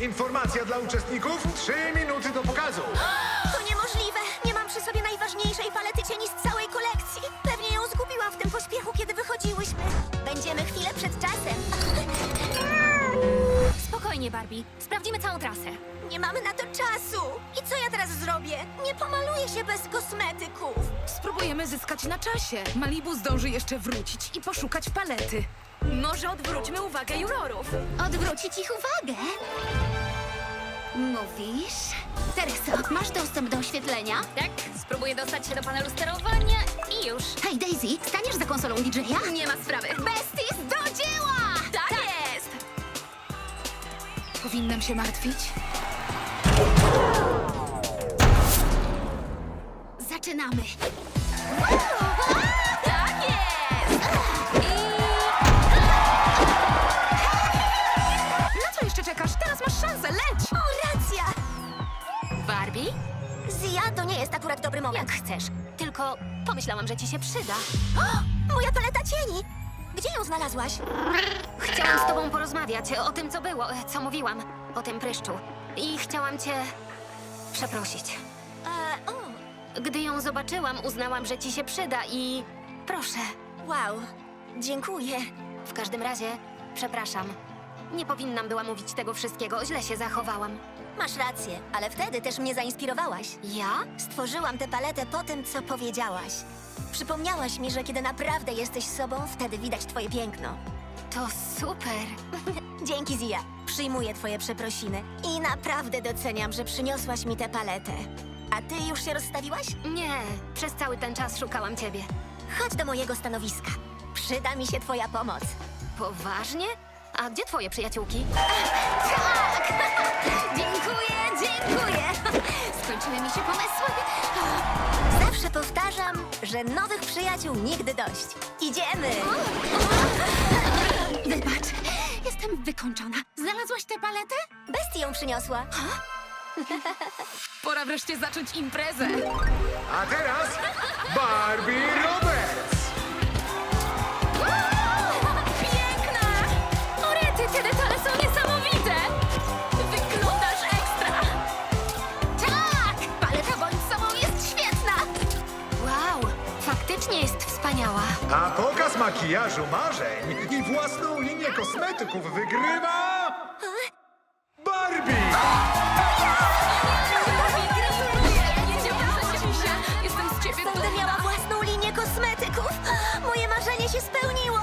Informacja dla uczestników. Trzy minuty do pokazu. To niemożliwe! Nie mam przy sobie najważniejszej palety cieni z całej kolekcji. Pewnie ją zgubiłam w tym pośpiechu, kiedy wychodziłyśmy. Będziemy chwilę przed czasem. Spokojnie, Barbie. Sprawdzimy całą trasę. Nie mamy na to czasu. I co ja teraz zrobię? Nie pomaluję się bez kosmetyków. Spróbujemy zyskać na czasie. Malibu zdąży jeszcze wrócić i poszukać palety. Może odwróćmy uwagę jurorów. Odwrócić ich uwagę. Mówisz? Tereso, masz dostęp do oświetlenia? Tak, spróbuję dostać się do panelu sterowania i już. Hej, Daisy, staniesz za konsolą DJ-a? Nie ma sprawy. Besties, do dzieła! Tak jest! Powinnam się martwić? Zaczynamy. Tak jest! Co jeszcze czekasz? Teraz masz szansę, leć! O! Barbie? Zia, to nie jest akurat dobry moment. Jak chcesz. Tylko pomyślałam, że ci się przyda. Moja paleta cieni! Gdzie ją znalazłaś? Chciałam z tobą porozmawiać o tym, co było, co mówiłam, o tym pryszczu. I chciałam cię przeprosić. E, o, Gdy ją zobaczyłam, uznałam, że ci się przyda i proszę. wow. Dziękuję. W każdym razie, przepraszam. Nie powinnam była mówić tego wszystkiego, źle się zachowałam. Masz rację, ale wtedy też mnie zainspirowałaś. Ja? Stworzyłam tę paletę po tym, co powiedziałaś. Przypomniałaś mi, że kiedy naprawdę jesteś sobą, wtedy widać twoje piękno. To super. Dzięki, Zia. Przyjmuję twoje przeprosiny i naprawdę doceniam, że przyniosłaś mi tę paletę. A ty już się rozstawiłaś? Nie, przez cały ten czas szukałam ciebie. Chodź do mojego stanowiska. Przyda mi się twoja pomoc. Poważnie? A gdzie twoje przyjaciółki? Dziękuję, dziękuję. Skończyły mi się pomysły. Zawsze powtarzam, że nowych przyjaciół nigdy dość. Idziemy! Wybacz, jestem wykończona. Znalazłaś tę paletę? Bestii ją przyniosła. Pora wreszcie zacząć imprezę. A teraz Barbie Roberts. A pokaz makijażu marzeń i własną linię kosmetyków wygrywa... Barbie! Jestem z ciebie Będę miała własną linię kosmetyków. Moje marzenie się spełniło.